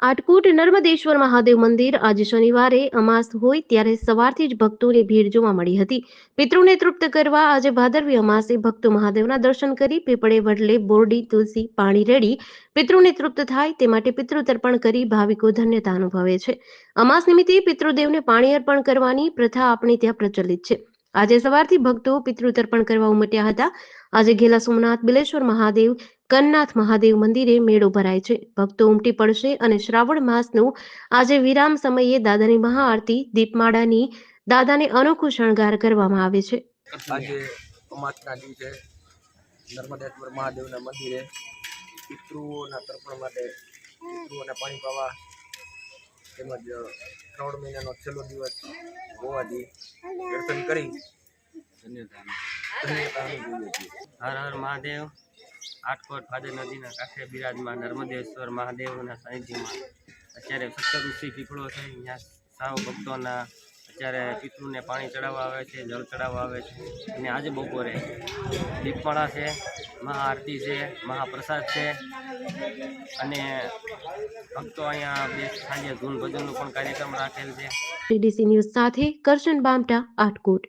આટકોટ નર્મદેશ્વર મહાદેવ મંદિર આજે શનિવારે અમાસ હોય ત્યારે સવારથી જ ભક્તોની ભીડ જોવા મળી હતી. પિતૃને તૃપ્ત કરવા આજે ભાદરવી અમાસે ભક્તો મહાદેવના દર્શન કરી પીપળે વડલે બોરડી, તુલસી, પાણી રેડી પિતૃને તૃપ્ત થાય તે માટે પિતૃ તર્પણ કરી ભાવિકો ધન્યતા અનુભવે છે. અમાસ નિમિત્તે પિતૃદેવને પાણી અર્પણ કરવાની પ્રથા આપણે ત્યાં પ્રચલિત છે. આજે સવારથી ભક્તો પિતૃતર્પણ કરવા ઉમટ્યા હતા. આજે ઘેલા સોમનાથ, બિલેશ્વર મહાદેવ, કન્નાથ મહાદેવ મંદિરે મેળો ભરાય છે. ભક્તો ઉમટી પડશે અને શ્રાવણ માસનું આજે વિરામ સમયે દાદાની મહાઆરતી, દીપમાળાની દાદાને અનોખો શણગાર કરવામાં આવે છે. આજે અમાસના દિવસે નર્મદેશ્વર મહાદેવના મંદિરે પિતૃઓના તર્પણ માટે પિતૃઓના પાણી પાવા તેમજ શ્રાવણ મહિનાનો છેલ્લો દિવસ હોવાથી દર્શન કરી. હર હર મહાદેવ. આટકોટ ભાદર નદીના કાંઠે બિરાજમાન નર્મદેશ્વર મહાદેવના સાનિધ્યમાં અત્યારે સપ્તઋષિ પીપળો છે અહીંયા સાવ ભક્તોના અત્યારે પિતૃને પાણી ચડાવવા આવે છે, જળ ચડાવવા આવે છે. અને આજે બપોરે દીપમાળા છે. મહાઆરતી છે, મહાપ્રસાદ છે. અને ભક્તો અહીંયા બે સાંજે ધૂન ભજનનો પણ કાર્યક્રમ રાખેલ છે. ડીડીસી ન્યૂઝ સાથે કરશન બામટા આટકોટ.